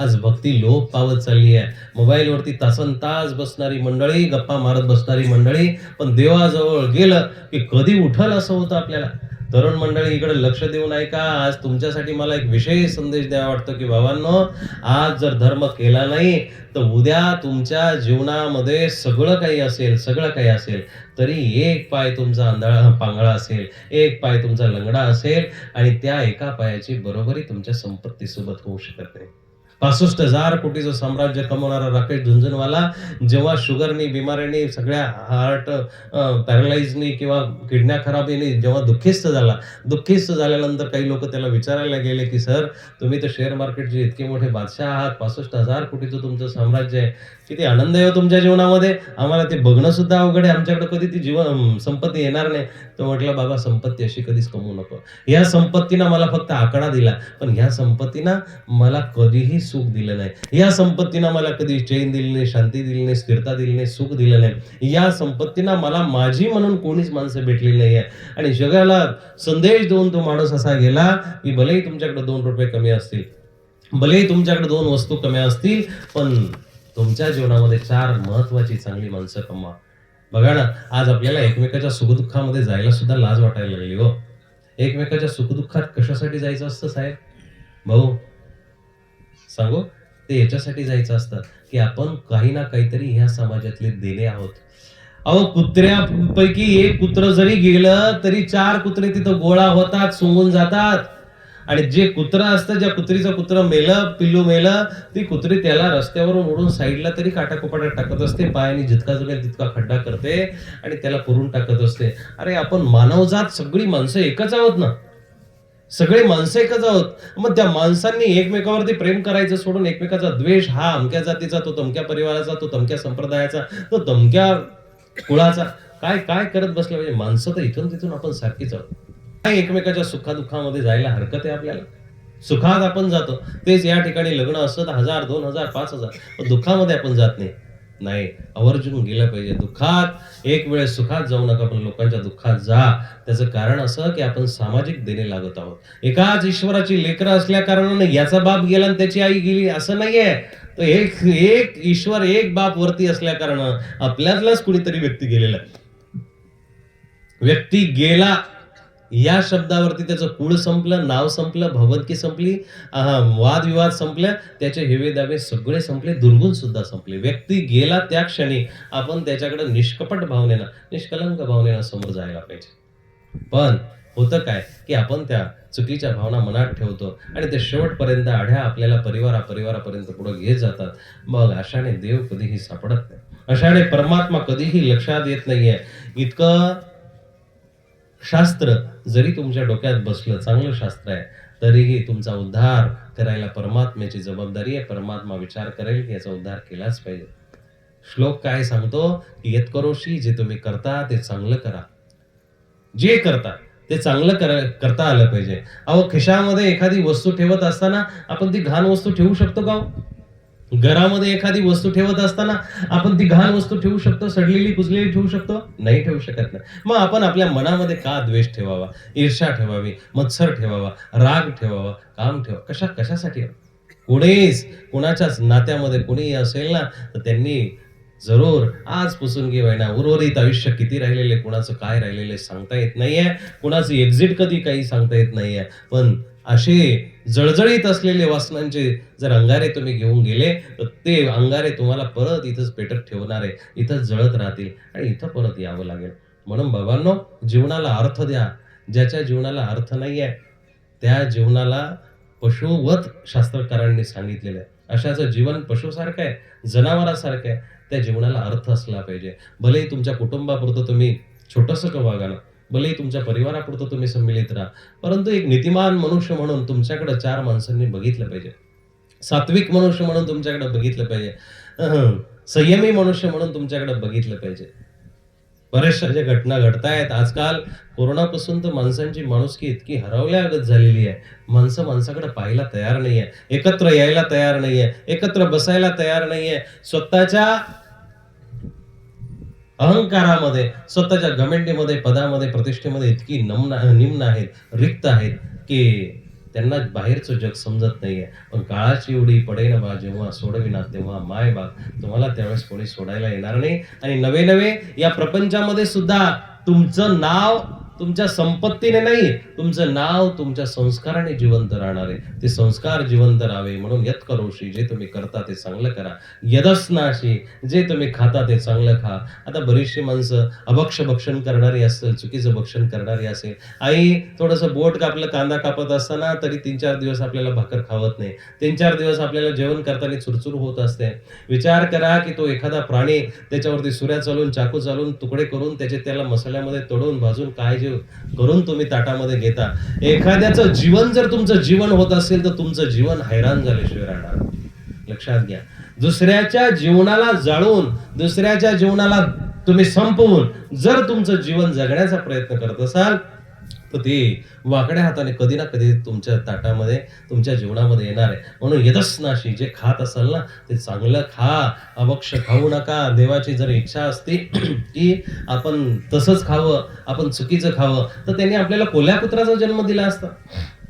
आज भक्ती लोप पावत चालली आहे. मोबाईलवरती तासन तास बसणारी मंडळी गप्पा मारत बसणारी मंडळी पण देवाजवळ गेलं की कधी उठल असं होतं आपल्याला? तरुण मंडळी इकडे लक्ष देऊन ऐका. आज तुमच्यासाठी मला एक विशेष संदेश द्यावा वाटतो की बाबांनो आज जर धर्म केला नाही तर उद्या तुमच्या जीवनामध्ये सगळं काही असेल सगळं काही असेल. तरी एक पाय तुमचा आंधळा पांगळा असेल एक पाय तुमचा लंगडा असेल आणि त्या एका पायाची बरोबरी तुमच्या संपत्तीसोबत होऊ शकत नाही. पासष्ट हजार कोटीचं साम्राज्य कमवणारा राकेश झुंझुनवाला जेव्हा शुगरनी बिमारीने सगळ्या हार्ट पॅरालाइजनी किंवा किडन्या खराबीने जेव्हा दुःखीस्त झाला दुःखीस्त झाल्यानंतर काही लोक त्याला विचारायला गेले की सर तुम्ही तर शेअर मार्केटचे इतके मोठे बादशाह आहात पासष्ट हजार कोटीचं तुमचं साम्राज्य आहे. किती आनंद आहे हो तुमच्या जीवनामध्ये. आम्हाला ते बघणं सुद्धा अवघड आहे. आमच्याकडे कधी ती जीवन संपत्ती येणार नाही. तो म्हटलं बाबा संपत्ती अशी कधीच कमवू नको. या संपत्तीनं मला फक्त आकडा दिला. पण ह्या संपत्तीनं मला कधीही सुख दिलं नाही. या संपत्तीनं मला कधी चैन दिली नाही शांती दिली नाही स्थिरता दिली नाही सुख दिलं नाही. या संपत्तीनं मला माझी म्हणून कोणीच माणसं भेटली नाही आहे. आणि जगाला संदेश देऊन तो माणूस असा गेला की भलेही तुमच्याकडे दोन रुपये कमी असतील भलेही तुमच्याकडे दोन वस्तू कमी असतील पण तुमच्या जीवनामध्ये चार महत्वाची चांगली माणसं कमवा. बघा ना आज आपल्याला एकमेकाच्या सुखदुःखामध्ये जायला सुद्धा लाज वाटायला लागली हो. एकमेकाच्या सुखदुःखात कशासाठी जायचं असतं साहेब? भाऊ सांगू? ते याच्यासाठी जायचं असतं की आपण काही ना काहीतरी ह्या समाजातले देणे आहोत. अहो कुत्र्यापैकी एक कुत्र जरी गेलं तरी चार कुत्रे तिथं गोळा होतात सोंगून जातात. आणि जे कुत्र असतं ज्या कुत्रीचं कुत्र मेलं पिल्लू मेलं ती कुत्री त्याला रस्त्यावरून ओढून साईडला तरी काटाकोपाट्यात टाकत असते पायाने जितका जमेल तितका खड्डा करते आणि त्याला पुरून टाकत असते. अरे आपण मानवजात सगळी माणसं एकच आहोत ना? सगळे माणसं एकच आहोत. मग त्या माणसांनी एकमेकावरती प्रेम करायचं सोडून एकमेकाचा द्वेष हा अमक्या जातीचा तो तमक्या परिवाराचा तो तमक्या संप्रदायाचा तो तमक्या कुळाचा. काय काय करत बसलं पाहिजे? माणसं तर इथून तिथून आपण सारखीच आहोत. काय एकमेकाच्या सुखादुःखामध्ये जायला हरकत आहे आपल्याला? सुखात आपण जातो. तेच या ठिकाणी लग्न असत हजार दोन हजार पाच हजार. दुःखामध्ये आपण जात नाही. नाही. आवर्जून गेलं पाहिजे दुःखात. एक वेळेस सुखात जाऊ नका पण लोकांच्या दुःखात जा. त्याचं कारण असं की आपण सामाजिक देणे लागत आहोत. एकाच ईश्वराची लेकरं असल्या कारणाने याचा बाप गेला आणि त्याची आई गेली असं नाहीये. तर एक एक ईश्वर एक बाप वरती असल्या कारण आपल्यातलाच कुणीतरी व्यक्ती गेलेला व्यक्ती गेला या शब्दावरती त्याचं कुळ संपलं नाव संपलं भगवद्गी संपली वादविवाद संपले त्याचे हेवे दावे सगळे संपले दुर्गुण सुद्धा संपले. व्यक्ती गेला त्या क्षणी आपण त्याच्याकडे निष्कपट भावनेनं निष्कलंक भावनेनं समोर जायला पाहिजे. पण होतं काय की आपण त्या चुकीच्या भावना मनात ठेवतो आणि ते शेवटपर्यंत आढ्या आपल्याला परिवारा परिवारापर्यंत पुढे घेत जातात. मग अशाने देव कधीही सापडत नाही. अशाने परमात्मा कधीही लक्षात येत नाहीये. इतकं शास्त्र जरी तुमच्या डोक्यात बसलं चांगलं शास्त्र आहे तरीही तुमचा उद्धार करायला परमात्म्याची जबाबदारी आहे. परमात्मा विचार करेल की याचा उद्धार केलाच पाहिजे. श्लोक काय सांगतो? की यत्करोशी जे तुम्ही करता ते चांगलं करा. जे करता ते चांगलं कर करता आलं पाहिजे. अहो खिशामध्ये एखादी वस्तू ठेवत असताना आपण ती घाण वस्तू ठेवू शकतो का हो? घरामध्ये एखादी वस्तू ठेवत असताना आपण ती घाण वस्तू ठेवू शकतो सडलेली कुजलेली ठेवू शकतो? नाही ठेवू शकत नाही. मग आपण आपल्या मनामध्ये का द्वेष ठेवावा? ईर्षा ठेवावी मत्सर ठेवावा राग ठेवावा काम ठेवा कशा कशासाठी? कोणीच कोणाच्याच नात्यामध्ये कोणी असेल ना तर त्यांनी जरूर आज पुसून ना उर्वरित आयुष्य किती राहिलेले कोणाचं काय राहिलेले आहे सांगता येत नाहीये. कोणाचं एक्झिट कधी काही सांगता येत नाहीये. पण असे जळजळीत असलेले वासनांचे जर अंगारे तुम्ही घेऊन गेले तर ते अंगारे तुम्हाला परत इथंच पेटत ठेवणार आहे. इथंच जळत राहतील आणि इथं परत यावं लागेल. म्हणून बाबांनो जीवनाला अर्थ द्या. ज्याच्या जीवनाला अर्थ नाही आहे त्या जीवनाला पशुवत शास्त्रकारांनी सांगितलेलं आहे. अशाचं जीवन पशुसारखं आहे जनावरासारखं आहे. त्या जीवनाला अर्थ असला पाहिजे. भलेही तुमच्या कुटुंबापुरतं तुम्ही छोटंसं का वागा भलेही तुमच्या परिवारापुरतं तुम्ही संमिलित राहा. परंतु एक नीतिमान मनुष्य म्हणून तुमच्याकडे चार माणसांनी बघितलं पाहिजे. सात्विक मनुष्य म्हणून तुमच्याकडे बघितलं पाहिजे. संयमी मनुष्य म्हणून तुमच्याकडे बघितलं पाहिजे. बऱ्याचशा ज्या घटना घडतायत आजकाल कोरोनापासून तर माणसांची माणुसकी इतकी हरवल्यागत झालेली आहे. माणसं माणसाकडे पाहायला तयार नाही आहे एकत्र यायला तयार नाहीये. एकत्र बसायला तयार नाहीये. स्वतःच्या अहंकारामध्ये स्वतःच्या घमेंडीमध्ये पदामध्ये प्रतिष्ठेमध्ये इतकी नम्न निम्न आहेत रिक्त आहेत की त्यांना बाहेरचं जग समजत नाहीये. पण काळाची उडी पडेन बा जेव्हा सोडविना तेव्हा माय बाग तुम्हाला त्यावेळेस कोणी सोडायला येणार नाही. आणि नवे नवे या प्रपंचामध्ये सुद्धा तुमचं नाव तुमच्या संपत्तीने नाही तुमचं नाव तुमच्या संस्काराने जिवंत राहणार आहे. ते संस्कार जिवंत राहावे म्हणून यत करोशी जे तुम्ही करता ते चांगलं करा. यदस्नाशी जे तुम्ही खाता ते चांगलं खा. आता बरीचशी माणसं अभक्ष भक्षण करणारी असेल चुकीचं भक्षण करणारी असेल. आई थोडंसं बोट कापलं कांदा कापत असताना तरी तीन चार दिवस आपल्याला भाकर खावत नाही. तीन चार दिवस आपल्याला जेवण करताना चुरचूर होत असते. विचार करा की तो एखादा प्राणी त्याच्यावरती सुऱ्या चालून चाकू चालून तुकडे करून त्याचे त्याला मसाल्यामध्ये तोडून भाजून काय जे करून तुम्ही ताटामध्ये घेता. एखाद्याचं जीवन जर तुमचं जीवन होत असेल तर तुमचं जीवन हैराण झाल्याशिवाय राहणार लक्षात घ्या. दुसऱ्याच्या जीवनाला जाळून दुसऱ्याच्या जीवनाला तुम्ही संपवून जर तुमचं जीवन जगण्याचा प्रयत्न करत असाल तर ते वाकड्या हाताने कधी ना कधी तुमच्या ताटामध्ये तुमच्या जीवनामध्ये येणार आहे. म्हणून यदस्नाशी जे खात असाल ना ते चांगलं खा. अभक्ष खाऊ नका. देवाची जर इच्छा असते की आपण तसंच खावं आपण चुकीचं खावं तर त्यांनी आपल्याला कोल्या पुत्राचा जन्म दिला असता.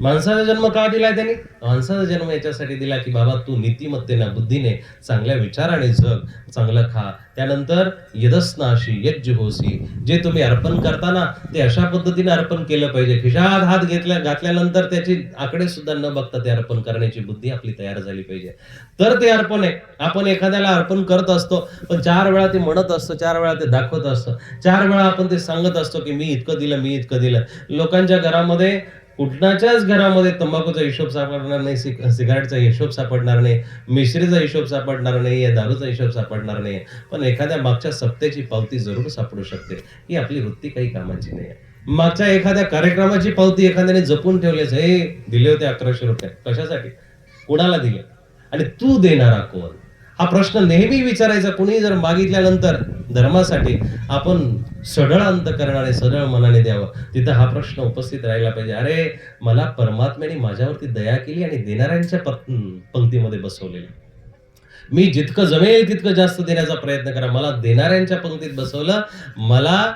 माणसाचा जन्म का दिलाय त्यांनी? माणसाचा जन्म याच्यासाठी दिला की बाबा तू नीतिमत्तेने बुद्धीने चांगल्या विचाराने जग चांगलं खा. त्यानंतर यदस्नाशी यज्ज होसी जे तुम्ही अर्पण करताना ते अशा पद्धतीने अर्पण केलं पाहिजे. खिशात हात घेतल्या घातल्यानंतर त्याची आकडे सुद्धा न बघता ते अर्पण करण्याची बुद्धी आपली तयार झाली पाहिजे. तर ते अर्पण आहे. आपण एखाद्याला अर्पण करत असतो पण चार वेळा ते म्हणत असतो चार वेळा ते दाखवत असतो चार वेळा आपण ते सांगत असतो की मी इतकं दिलं मी इतकं दिलं. लोकांच्या घरामध्ये कुठल्याच्याच घरामध्ये तंबाखूचा हिशोब सापडणार नाही सिगारेटचा हिशोब सापडणार नाही मिश्रीचा हिशोब सापडणार नाही या दारूचा हिशोब सापडणार नाही. पण एखाद्या मागच्या सप्तेची पावती जरूर सापडू शकते. ही आपली वृत्ती काही कामाची नाही आहे. मागच्या एखाद्या कार्यक्रमाची पावती एखाद्याने जपून ठेवलेच हे दिले होते अकराशे रुपये. कशासाठी? कुणाला दिले? आणि तू देणारा कोण? हा प्रश्न नेहमी विचारायचा. कुणी जर मागितल्यानंतर धर्मासाठी आपण सढळ अंत करणारे सरळ मनाने द्यावं. तिथं हा प्रश्न उपस्थित राहिला पाहिजे. अरे मला परमात्म्याने माझ्यावरती दया केली आणि देणाऱ्यांच्या पंक्तीमध्ये बसवलेलं. मी जितकं जमेल तितकं जास्त देण्याचा प्रयत्न करा. मला देणाऱ्यांच्या पंक्तीत बसवलं मला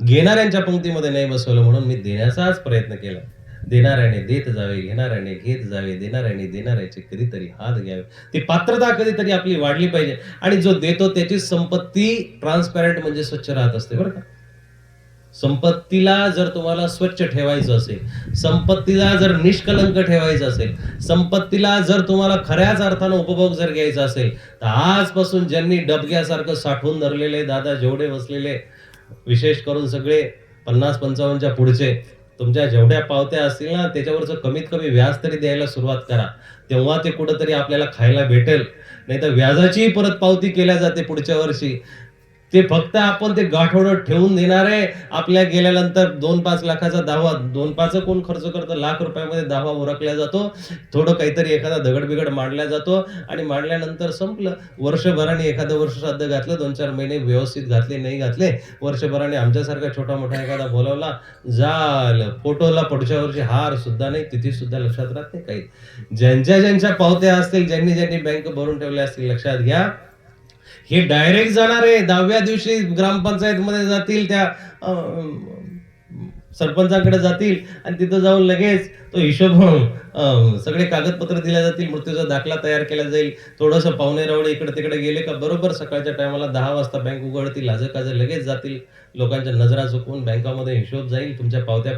घेणाऱ्यांच्या पंक्तीमध्ये नाही बसवलं म्हणून मी देण्याचाच प्रयत्न केला. देणाऱ्याने देत जावे घेणाऱ्याने घेत जावे देणाऱ्याने देणाऱ्याचे कधीतरी हात घ्यावे. ती पात्रता कधीतरी आपली वाढली पाहिजे. आणि जो देतो त्याची संपत्ती ट्रान्सपॅरंट म्हणजे स्वच्छ राहत असते बरं का? संपत्तीला जर तुम्हाला स्वच्छ ठेवायचं असेल संपत्तीला जर निष्कलंक ठेवायचं असेल संपत्तीला जर तुम्हाला खऱ्याच अर्थानं उपभोग जर घ्यायचा असेल तर आजपासून ज्यांनी डबग्यासारखं साठवून धरलेले दादा जेवढे बसलेले विशेष करून सगळे पन्नास पंचावन्नच्या पुढचे तुमच्या जेवढ्या पावत्या असतील ना त्याच्यावरचं कमीत कमी व्याज तरी द्यायला सुरुवात करा. तेव्हा ते कुठंतरी आपल्याला खायला भेटेल. नाही तर व्याजाचीही परत पावती केल्या जाते पुढच्या वर्षी. ते फक्त आपण ते गाठोडं ठेवून देणार आहे. आपल्या गेल्यानंतर दोन पाच लाखाचा दावा दोन पाच कोण खर्च करतं? लाख रुपयामध्ये दावा उरकला जातो. थोडं काहीतरी एखादा दगड बिगड मांडला जातो. आणि मांडल्यानंतर संपलं. वर्षभराने एखादं वर्ष श्राद्ध घातलं. दोन चार महिने व्यवस्थित घातले नाही घातले. वर्षभराने आमच्यासारखा छोटा मोठा एखादा बोलावला. झालं फोटोला पुढच्या वर्षी हार सुद्धा नाही. तिथे सुद्धा लक्षात राहत नाही काही. ज्यांच्या ज्यांच्या पावत्या असतील ज्यांनी ज्यांनी बँक भरून ठेवल्या असतील लक्षात घ्या. हे डायरेक्ट जाणार आहे. दहाव्या दिवशी ग्रामपंचायत मध्ये जातील त्या सरपंचाकडे जातील आणि तिथं जाऊन लगेच तो हिशोब सगळे कागदपत्र दिल्या जातील. मृत्यूचा दाखला तयार केला जाईल. थोडंसं पाहुणे रावळे इकडे तिकडे गेले का बरोबर सकाळच्या टायमाला दहा वाजता बँक उघडतील. लाज काज लगेच जातील. लोकांच्या नजरा चुकवून बँकामध्ये हिशोब जाईल. तुमच्या पावत्या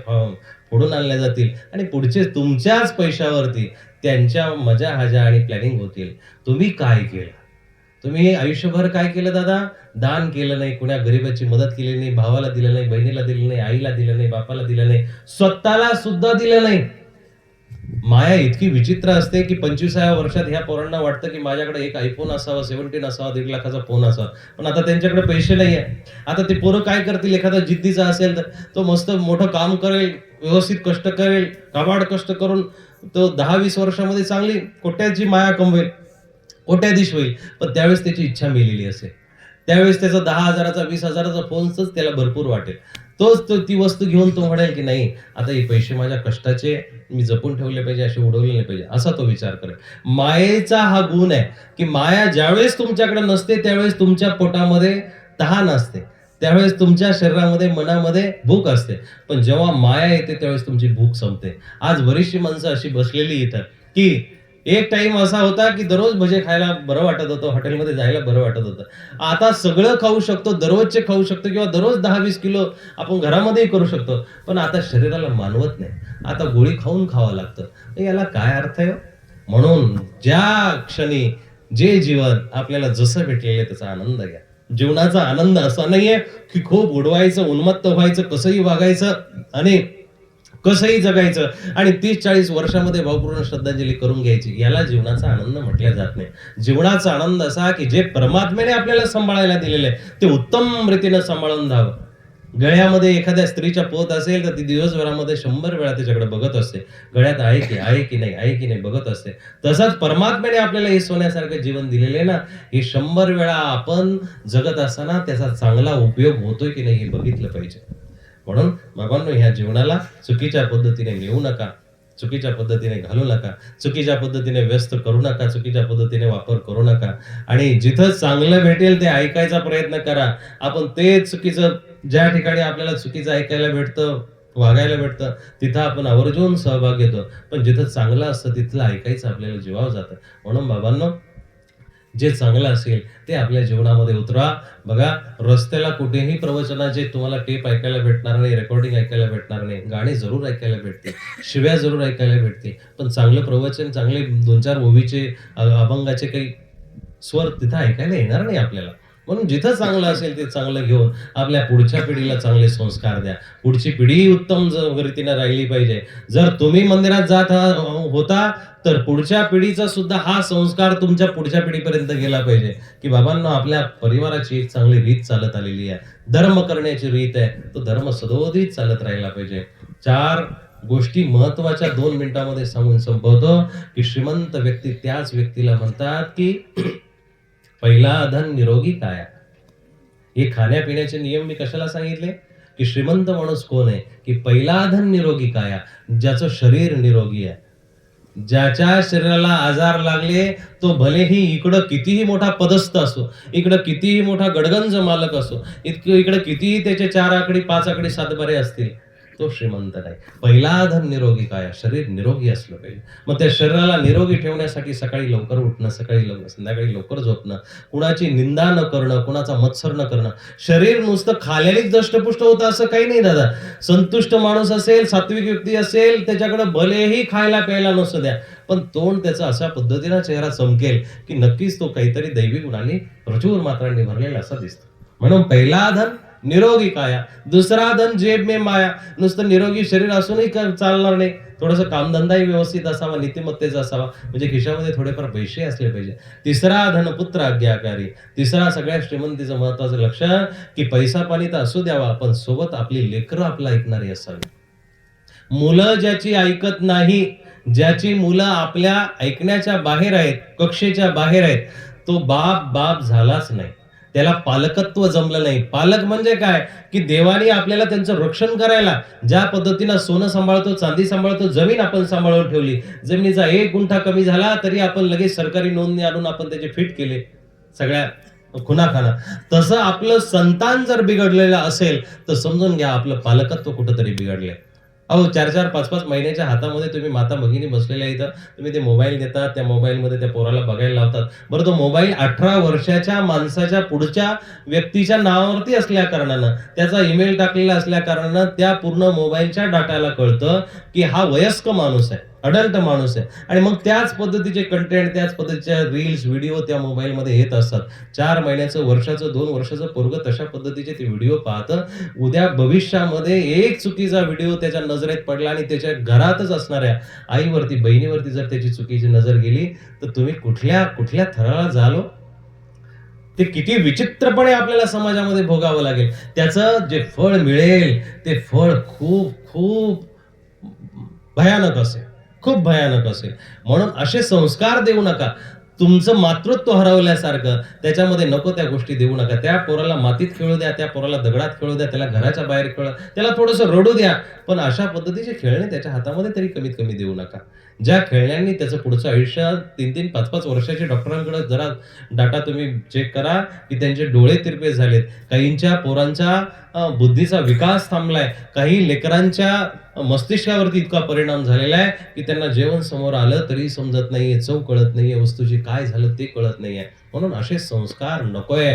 फोडून आणल्या जातील. आणि पुढचे तुमच्याच पैशावरती त्यांच्या मजा हजा आणि प्लॅनिंग होतील. तुम्ही काय केलं? तुम्ही आयुष्यभर काय केलं दादा? दान केलं नाही कुण्या गरीबाची मदत केली नाही भावाला दिलं नाही बहिणीला दिलं नाही आईला दिलं नाही बापाला दिलं नाही स्वतःला सुद्धा दिलं नाही. माया इतकी विचित्र असते की पंचवीसाव्या वर्षात ह्या पोरांना वाटतं की माझ्याकडे एक आयफोन असावा सेव्हन्टीन असावा दीड लाखाचा फोन असावा. पण आता त्यांच्याकडे पैसे नाही आहे आता ते पोरं काय करतील? एखादा जिद्दीचा असेल तर तो मस्त मोठं काम करेल व्यवस्थित कष्ट करेल कबाड कष्ट करून तो दहा वीस वर्षामध्ये चांगली कोट्याची माया कमवेल. कोट्याधीश होईल. पण त्यावेळेस त्याची इच्छा मेलेली असेल. त्यावेळेस त्याचा दहा हजाराचा वीस हजाराचा फोनच त्याला भरपूर वाटेल. तोच तो ती वस्तू घेऊन तो म्हणेल की नाही आता हे पैसे माझ्या कष्टाचे मी जपून ठेवले पाहिजे असे उडवले नाही पाहिजे. असा तो विचार करेल. मायेचा हा गुण आहे की माया ज्यावेळेस तुमच्याकडे नसते त्यावेळेस तुमच्या पोटामध्ये तहान असते. त्यावेळेस तुमच्या शरीरामध्ये मनामध्ये भूक असते. पण जेव्हा माया येते त्यावेळेस तुमची भूक संपते. आज बरीचशी माणसं अशी बसलेली इथं की एक टाइम असा होता की दररोज भजे खायला बरं वाटत होतं हॉटेलमध्ये जायला बरं वाटत होतं. आता सगळं खाऊ शकतो दररोजचे खाऊ शकतो किंवा दररोज दहा वीस किलो आपण घरामध्येही करू शकतो पण आता शरीराला मानवत नाही. आता गोळी खाऊन खावं लागतं. याला काय अर्थ आहे हो? म्हणून ज्या क्षणी जे जीवन आपल्याला जसं भेटलेलं त्याचा आनंद घ्या. जीवनाचा आनंद असा नाहीये की खूप उडवायचं उन्मत्त व्हायचं कसंही वागायचं आणि कसंही जगायचं. आणि तीस चाळीस वर्षामध्ये भावपूर्ण श्रद्धांजली करून घ्यायची. याला जीवनाचा आनंद म्हटला जात नाही. जीवनाचा आनंद असा की जे परमात्म्याने आपल्याला सांभाळायला दिलेलं आहे ते उत्तम रीतीनं सांभाळून द्यावं गळ्यामध्ये एखाद्या स्त्रीच्या पोत असेल तर ती दिवसभरामध्ये शंभर वेळा त्याच्याकडे बघत असते. गळ्यात आहे की आहे की नाही आहे की नाही बघत असते. तसंच परमात्म्याने आपल्याला हे सोन्यासारखं जीवन दिलेले ना हे शंभर वेळा आपण जगत असताना त्याचा चांगला उपयोग होतोय की नाही हे बघितलं पाहिजे. म्हणून बाबांनो ह्या जीवनाला चुकीच्या पद्धतीने नेऊ नका चुकीच्या पद्धतीने घालू नका चुकीच्या पद्धतीने व्यस्त करू नका चुकीच्या पद्धतीने वापर करू नका. आणि जिथं चांगलं भेटेल ते ऐकायचा प्रयत्न करा. आपण ते चुकीचं ज्या ठिकाणी आपल्याला चुकीचं ऐकायला भेटतं वागायला भेटतं तिथं आपण आवर्जून सहभाग घेतो. पण जिथं चांगलं असतं तिथलं ऐकायचं आपल्याला जीवावर जातं. म्हणून बाबांनो जे चांगलं असेल ते आपल्या जीवनामध्ये उतरा. बघा रस्त्याला कुठेही प्रवचनाचे तुम्हाला टेप ऐकायला भेटणार नाही रेकॉर्डिंग ऐकायला भेटणार नाही. गाणी जरूर ऐकायला भेटते शिव्या जरूर ऐकायला भेटते पण चांगलं प्रवचन चांगले दोन चार ओवीचे अभंगाचे काही स्वर तिथं ऐकायला येणार नाही आपल्याला. म्हणून जिथं चांगलं असेल ते चांगलं घेऊन आपल्या पुढच्या पिढीला चांगले संस्कार द्या. पुढची पिढी उत्तम रीतीने राहिली पाहिजे. जर तुम्ही मंदिरात जात होता तर पुढच्या पिढीचा सुद्धा हा संस्कार तुमच्या पुढच्या पिढीपर्यंत गेला पाहिजे. की बाबांना आपल्या परिवाराची एक चांगली रीत चालत आलेली आहे. धर्म करण्याची रीत आहे. तो धर्म सदोदित चालत राहिला पाहिजे. चार गोष्टी महत्त्वाच्या दोन मिनिटांमध्ये सांगून संपवतो की श्रीमंत व्यक्ती त्याच व्यक्तीला म्हणतात की पहिला धन निरोगी काया? हे खाण्यापिण्याचे नियम मी कशाला सांगितले? की श्रीमंत माणूस कोण आहे? की पहिला धन निरोगी काया? ज्याचं शरीर निरोगी आहे. ज्याच्या शरीराला आजार लागले तो भलेही इकडं कितीही मोठा पदस्थ असो इकडं कितीही मोठा गडगंज मालक असो इतकं इकडं कितीही त्याचे चार आकडी पाच आकडी सातबारे असतील तो श्रीमंत नाही. पहिला धन निरोगी काय? शरीर निरोगी असलं पाहिजे. मग त्या शरीराला निरोगी ठेवण्यासाठी सकाळी लवकर उठणं सकाळी लवकर संध्याकाळी लवकर झोपणं कुणाची निंदा न करणं कुणाचा मत्सर न करणं. शरीर नुसतं खाल्यानेच दष्टपुष्ट होतं असं काही नाही दादा. संतुष्ट माणूस असेल सात्विक व्यक्ती असेल त्याच्याकडे भलेही खायला प्यायला नसू द्या. पण तोंड त्याचा अशा पद्धतीनं चेहरा चमकेल की नक्कीच तो काहीतरी दैवी गुणांनी प्रचूर मात्रांनी भरलेला असा दिसतो. म्हणून पहिला धन निरोगी काया दुसरा धन जेब में माया. नुसतं निरोगी शरीर असूनही चालणार नाही. थोडस कामधंदाही व्यवस्थित असावा नीतिमत्तेचा असावा. म्हणजे खिशामध्ये थोडेफार पैसे असले पाहिजे. तिसरा धन पुत्र आज्ञाकारी. तिसरा सगळ्या श्रीमंतीचं महत्वाचं लक्ष की पैसा पाणी तर असू द्यावा पण सोबत आपली लेकरं आपलं ऐकणारी असावी. मुलं ज्याची ऐकत नाही ज्याची मुलं आपल्या ऐकण्याच्या बाहेर आहेत कक्षेच्या बाहेर आहेत तो बाप बाप झालाच नाही. त्याला पालकत्व जमलं नाही. पालक म्हणजे काय? की देवाने आपल्याला त्यांचं रक्षण करायला ज्या पद्धतीनं सोनं सांभाळतो चांदी सांभाळतो जमीन आपण सांभाळून ठेवली. जमिनीचा एक गुंठा कमी झाला तरी आपण लगेच सरकारी नोंदणी आणून आपण त्याचे फिट केले. सगळ्या खुनाखाना. तसं आपलं संतान जर बिघडलेलं असेल तर समजून घ्या आपलं पालकत्व कुठंतरी बिघडले अहो चार चार पाच पाच महिन्याच्या हातामध्ये तुम्ही माता भगिनी बसलेल्या इथं तुम्ही ते मोबाईल देतात त्या मोबाईलमध्ये त्या पोराला बघायला लावतात. बरं तो मोबाईल अठरा वर्षाच्या माणसाच्या पुढच्या व्यक्तीच्या नावावरती असल्या कारणानं त्याचा ईमेल टाकलेला असल्या कारणानं त्या पूर्ण मोबाईलच्या डाटाला कळतं की हा वयस्क माणूस आहे. अडल्ट माणूस आहे. आणि मग त्याच पद्धतीचे कंटेंट त्याच पद्धतीच्या रील्स व्हिडिओ त्या मोबाईलमध्ये येत असतात. चार महिन्याचं वर्षाचं दोन वर्षाचं पोरग तशा पद्धतीचे ते व्हिडिओ पाहतं. उद्या भविष्यामध्ये एक चुकीचा व्हिडिओ त्याच्या नजरेत पडला आणि त्याच्या घरातच असणाऱ्या आईवरती बहिणीवरती जर त्याची चुकीची नजर गेली तर तुम्ही कुठल्या कुठल्या थराला झालो ते किती विचित्रपणे आपल्याला समाजामध्ये भोगावं लागेल. त्याचं जे फळ मिळेल ते फळ खूप खूप भयानक असेल. खूप भयानक असेल. म्हणून असे संस्कार देऊ नका. तुमचं मातृत्व हरवल्यासारखं त्याच्यामध्ये नको त्या गोष्टी देऊ नका. त्या पोराला मातीत खेळू द्या त्या पोराला दगडात खेळू द्या त्याला घराच्या बाहेर खेळ त्याला थोडंसं रडू द्या. पण अशा पद्धतीचे खेळणे त्याच्या हातामध्ये तरी कमीत कमी देऊ नका. ज्या खेळण्यांनी त्याचं पुढचं आयुष्य तीन तीन पाच पाच वर्षाचे डॉक्टरांकडे जरा डाटा तुम्ही चेक करा की त्यांचे डोळे तिरपे झालेत. काहींच्या पोरांच्या बुद्धीचा विकास थांबलाय. काही लेकरांच्या मस्तिष्कावरती इतका परिणाम झालेला आहे की त्यांना जेवण समोर आलं तरी समजत नाहीये चव कळत नाहीये वस्तूची काय झालं ते कळत नाहीये. म्हणून असे संस्कार नकोय.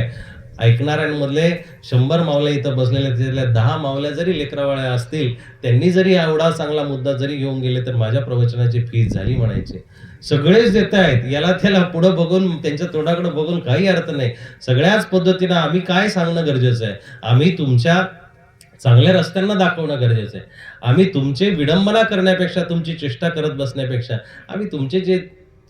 ऐकणाऱ्यांमधले शंभर मावल्या इथं बसलेले त्यातल्या दहा मावल्या जरी लेकरावाळ्या असतील त्यांनी जरी एवढा चांगला मुद्दा जरी घेऊन गेले तर माझ्या प्रवचनाची फीस झाली म्हणायची. सगळेच देत आहेत याला त्याला पुढं बघून त्यांच्या तोंडाकडे बघून काही अर्थ नाही. सगळ्याच पद्धतीनं आम्ही काय सांगणं गरजेचं आहे? आम्ही तुमच्या चांगल्या रस्त्यांना दाखवणं गरजेचं आहे. आम्ही तुमचे विडंबना करण्यापेक्षा तुमची चेष्टा करत बसण्यापेक्षा आम्ही तुमचे जे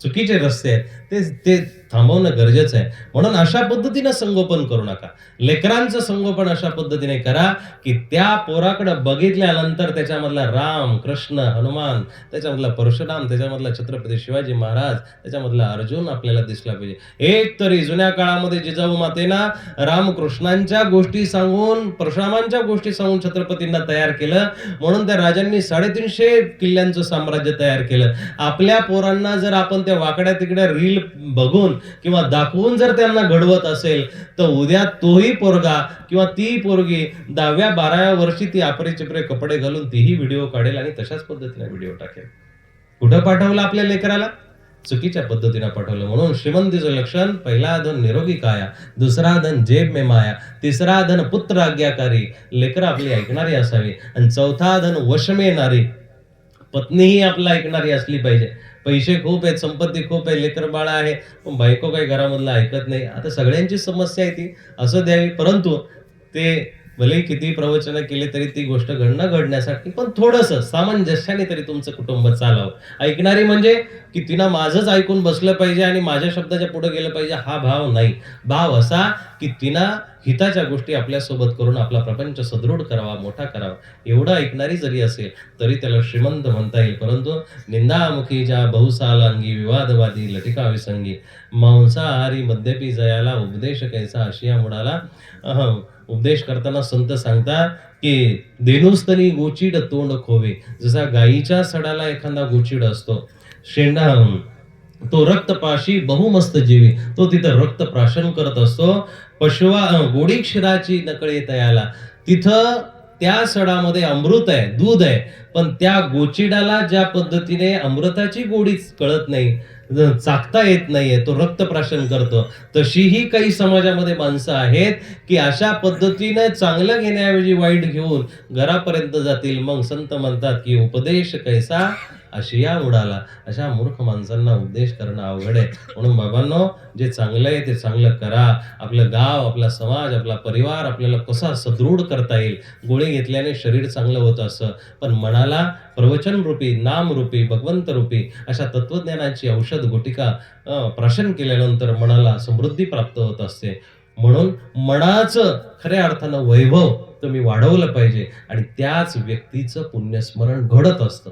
चुकीचे रस्ते आहेत. ते ते थांबवणं गरजेचं आहे. म्हणून अशा पद्धतीनं संगोपन करू नका. लेकरांचं संगोपन अशा पद्धतीने करा की त्या पोराकडं बघितल्यानंतर त्याच्यामधला राम कृष्ण हनुमान त्याच्यामधला परशुराम त्याच्यामधला छत्रपती शिवाजी महाराज त्याच्यामधला अर्जुन आपल्याला दिसला पाहिजे. एक तरी जुन्या काळामध्ये जिजाऊ मातेना रामकृष्णांच्या गोष्टी सांगून परशुरामांच्या गोष्टी सांगून छत्रपतींना तयार केलं. म्हणून त्या राजांनी साडेतीनशे किल्ल्यांचं साम्राज्य तयार केलं. आपल्या पोरांना जर आपण त्या वाकड्या तिकड्या रील बघून किंवा दाखवून जर त्यांना घडवत असेल तर उद्या तोही पोरगा किंवा ती पोरगी दहाव्या बाराव्या वर्षी ती आपरे चिपरे कपडे घालून तीही व्हिडिओ काढेल आणि तशाच पद्धतीने व्हिडिओ टाकेल. कुठं पाठवलं आपल्या लेकराला? चुकीच्या पद्धतीनं पाठवलं. म्हणून श्रीमंतीचं लक्षण पहिला धन निरोगी काया दुसरा धन जेब मे माया तिसरा धन पुत्र आज्ञाकारी. लेकर आपली ऐकणारी असावी आणि चौथा धन वशमे नारी पत्नीही आपला ऐकणारी असली पाहिजे. पैसे खूप आहेत संपत्ती खूप आहे लेकर बाळ आहे पण बायको काही घरामधलं ऐकत नाही. आता सगळ्यांची समस्या आहे ती असं द्यावी. परंतु ते भले किती प्रवचनं केले तरी ती गोष्ट घडणं घडण्यासाठी पण थोडंसं सामंजस्याने तरी तुमचं कुटुंब चालावं. ऐकणारी म्हणजे की तिनं माझंच ऐकून बसलं पाहिजे आणि माझ्या शब्दाच्या पुढे गेलं पाहिजे हा भाव नाही. भाव असा की तिनं हिताच्या गोष्टी आपल्यासोबत करून आपला प्रपंच सदृढ करावा मोठा करावा. एवढं ऐकणारी जरी असेल तरी त्याला श्रीमंत म्हणता येईल. परंतु निंदामुखी ज्या बहुसालांगी विवादवादी लटिका विसंगी मांसाहारी मद्यपी जयाला उपदेश कैसा आशिया मुडाला उपदेश करताना संत सांगता की देनुस्तनी गोचीड तोंड खोवे. जसा गायीच्या सडाला एखादा गोचीड असतो शेंडा तो रक्तपाशी बहुमस्त जीवी. तो तिथं रक्त प्राशन करत असतो. पशवा गोडी क्षीराची नकळे तयाला. तिथं त्या सडामध्ये अमृत आहे दूध आहे. पण त्या गोचिडाला ज्या पद्धतीने अमृताची गोडीच कळत नाही चाकता येत नाहीये तो रक्त प्राशन करतो तशीही काही समाजामध्ये माणसं आहेत की अशा पद्धतीने चांगलं घेण्याऐवजी वाईट घेऊन घरापर्यंत जातील. मग संत म्हणतात की उपदेश कैसा? आशिया उडाला अशा मूर्ख माणसांना उपदेश करणं अवघड आहे. म्हणून बाबांनो जे चांगलं आहे ते चांगलं करा. आपलं गाव आपला समाज आपला परिवार आपल्याला कसा सदृढ करता येईल? गोळी घेतल्याने शरीर चांगलं होतं असं. पण मनाला प्रवचन रूपी नाम रूपी भगवंत रूपी अशा तत्वज्ञानाची औषध गुटिका प्राशन केल्यानंतर मनाला समृद्धी प्राप्त होत असते. म्हणून मनाचं खऱ्या अर्थानं वैभव तुम्ही वाढवलं पाहिजे आणि त्याच व्यक्तीचं पुण्यस्मरण घडत असतं.